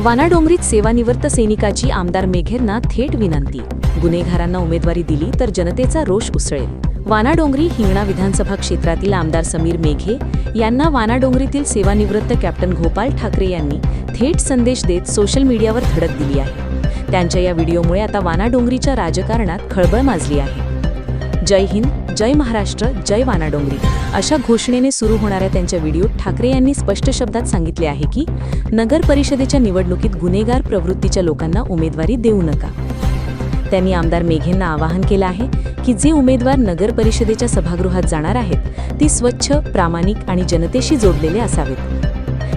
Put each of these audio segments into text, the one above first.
वानाडोंगरीत सेवानिवृत्त सैनिकाची आमदार मेघेंना थेट विनंती. गुन्हेगारांना उमेदवारी दिली तर जनतेचा रोष उसळेल. वानाडोंगरी हिंगणा विधानसभा क्षेत्रातील आमदार समीर मेघे यांना वानाडोंगरीतील सेवानिवृत्त कॅप्टन गोपाल ठाकरे यांनी थेट संदेश देत सोशल मीडियावर धडक दिली आहे. त्यांच्या या व्हिडिओमुळे आता वानाडोंगरीच्या राजकारणात खळबळ माजली आहे. जय हिंद जय महाराष्ट्र जय वानाडोंगरी. अशा घोषणेने सुरू होणाऱ्या त्यांच्या व्हिडिओत ठाकरे यांनी स्पष्ट शब्दात सांगितले आहे की नगर परिषदेच्या निवडणुकीत गुन्हेगार प्रवृत्तीच्या लोकांना उमेदवारी देऊ नका. त्यांनी आमदार मेघेंना आवाहन केलं आहे की जे उमेदवार नगर परिषदेच्या सभागृहात जाणार आहेत ती स्वच्छ प्रामाणिक आणि जनतेशी जोडलेले असावेत.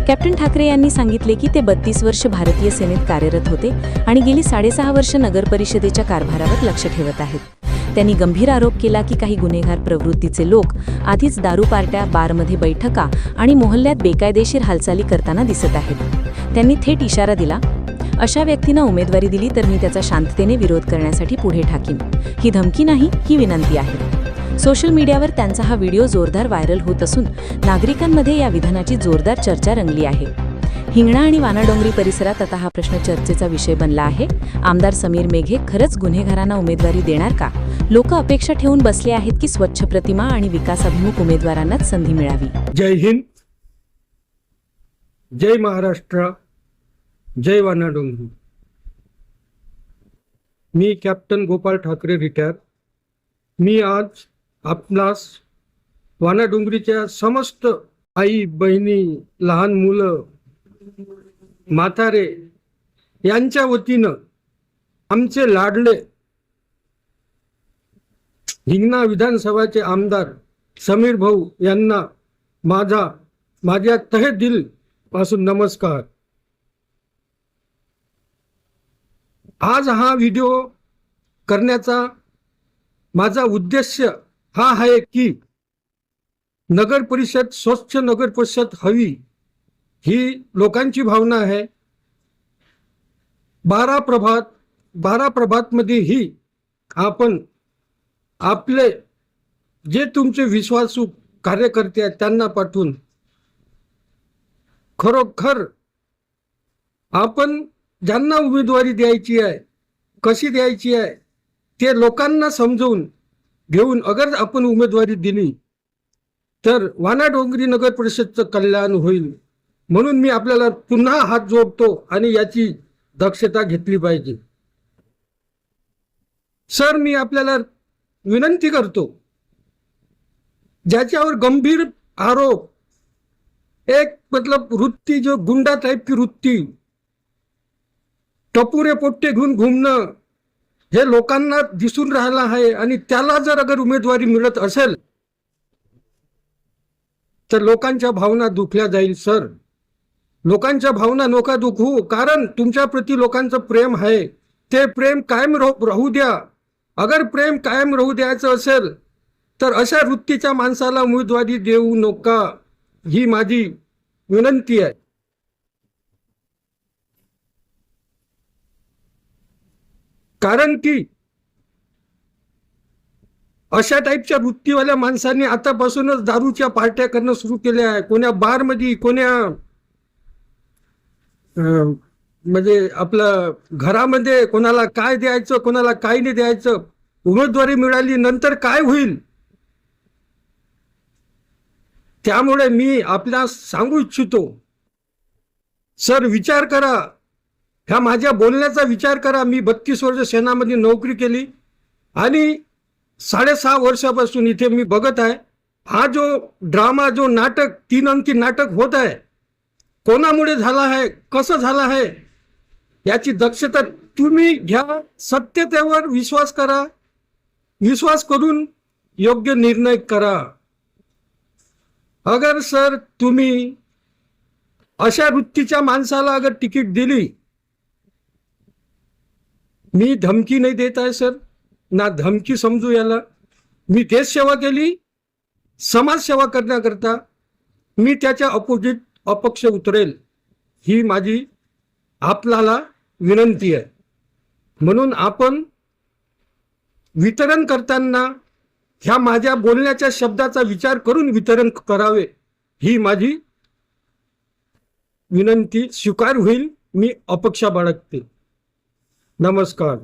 कॅप्टन ठाकरे यांनी सांगितले की ते बत्तीस वर्ष भारतीय सेनेत कार्यरत होते आणि गेली साडेसहा वर्ष नगर परिषदेच्या कारभारावर लक्ष ठेवत आहेत. त्यांनी गंभीर आरोप केला की काही गुन्हेगार प्रवृत्तीचे लोक आधीच दारू पार्ट्या बारमध्ये बैठका आणि मोहल्ल्यात बेकायदेशीर हालचाली करताना दिसत आहेत. त्यांनी थेट इशारा दिला अशा व्यक्तींना उमेदवारी दिली तर मी त्याचा शांततेने विरोध करण्यासाठी पुढे ठाकीन. ही धमकी नाही ही विनंती आहे. सोशल मीडियावर त्यांचा हा व्हिडिओ जोरदार व्हायरल होत असून नागरिकांमध्ये या विधानाची जोरदार चर्चा रंगली आहे. हिंगणा आणि वानाडोंगरी परिसरात आता हा प्रश्न चर्चेचा विषय बनला आहे. आमदार समीर मेघे खरंच गुन्हेगारांना उमेदवारी देणार का? लोक अपेक्षा ठेवून बसले आहेत की स्वच्छ प्रतिमा आणि विकासाभिमुख उमेदवारांनाच संधी मिळावी. जय हिंद जय महाराष्ट्र जय वानाडोंगरी. मी कॅप्टन गोपाल ठाकरे रिटायर. मी आज आपणास वानाडोंगरीच्या समस्त आई बहिणी लहान मुलं म्हातारे यांच्या वतीनं आमचे लाडले हिंगणा विधानसभाचे आमदार समीर भाऊ यांना माझा माझ्या तहे दिलपासून नमस्कार. आज हा व्हिडिओ करण्याचा माझा उद्देश हा आहे की नगर परिषद स्वच्छ नगर परिषद हवी. ही लोकांची भावना आहे. बारा प्रभात बारा प्रभातमध्ये ही आपण आपले जे तुमचे विश्वासू कार्यकर्ते आहेत त्यांना पाठवून खरोखर आपण ज्यांना उमेदवारी द्यायची आहे कशी द्यायची आहे ते लोकांना समजवून घेऊन अगर आपण उमेदवारी दिली तर वाना डोंगरी नगर परिषदचं कल्याण होईल. म्हणून मी आपल्याला पुन्हा हात जोडतो आणि याची दक्षता घेतली पाहिजे. सर मी आपल्याला विनंती करतो ज्याच्यावर गंभीर आरोप एक मतलब वृत्ती जो गुंडा टाईप की वृत्ती टपुरे पोट्टे घेऊन घुमणं हे लोकांना दिसून राहिलं आहे आणि त्याला जर अगर उमेदवारी मिळत असेल तर लोकांच्या भावना दुखल्या जाईल सर. लोकांच्या भावना नोका दुखू कारण तुमच्या प्रती लोकांचं प्रेम आहे. ते प्रेम कायम राहू द्या. अगर प्रेम कायम राहू द्यायचं असेल तर अशा वृत्तीच्या माणसाला उमेदवारी देऊ नका. ही माझी विनंती आहे. कारण की अशा टाईपच्या वृत्तीवाल्या माणसांनी आतापासूनच दारूच्या पार्ट्या करणं सुरू केल्या आहे. कोण्या बारमध्ये कोण्या म्हणजे आपलं घरामध्ये कोणाला काय द्यायचं कोणाला काय नाही द्यायचं उमेदवारी मिळाली नंतर काय होईल? त्यामुळे मी आपल्या सांगू इच्छितो. सर विचार करा. ह्या माझ्या बोलण्याचा विचार करा. मी बत्तीस वर्ष सेनामध्ये नोकरी केली आणि साडेसहा वर्षापासून इथे मी बघत आहे. हा जो ड्रामा जो नाटक तीन अंकी नाटक होत आहे कोणामुळे झाला आहे? कसं झालं आहे? याची दक्षता तुम्ही घ्या. सत्यतेवर विश्वास करा. विश्वास करून योग्य निर्णय करा. अगर सर तुम्ही अशा वृत्तीच्या माणसाला अगर तिकीट दिली. मी धमकी नाही देत आहे सर. ना धमकी समजू याला. मी देशसेवा केली. समाजसेवा करण्याकरता. मी त्याच्या अपोजिट अपक्ष उतरेल ही माझी आपल्याला विनंती आहे. म्हणून आपण वितरण करताना ह्या माझ्या बोलण्याच्या शब्दाचा विचार करून वितरण करावे ही माझी विनंती स्वीकार होईल मी अपेक्षा बाळगते. नमस्कार.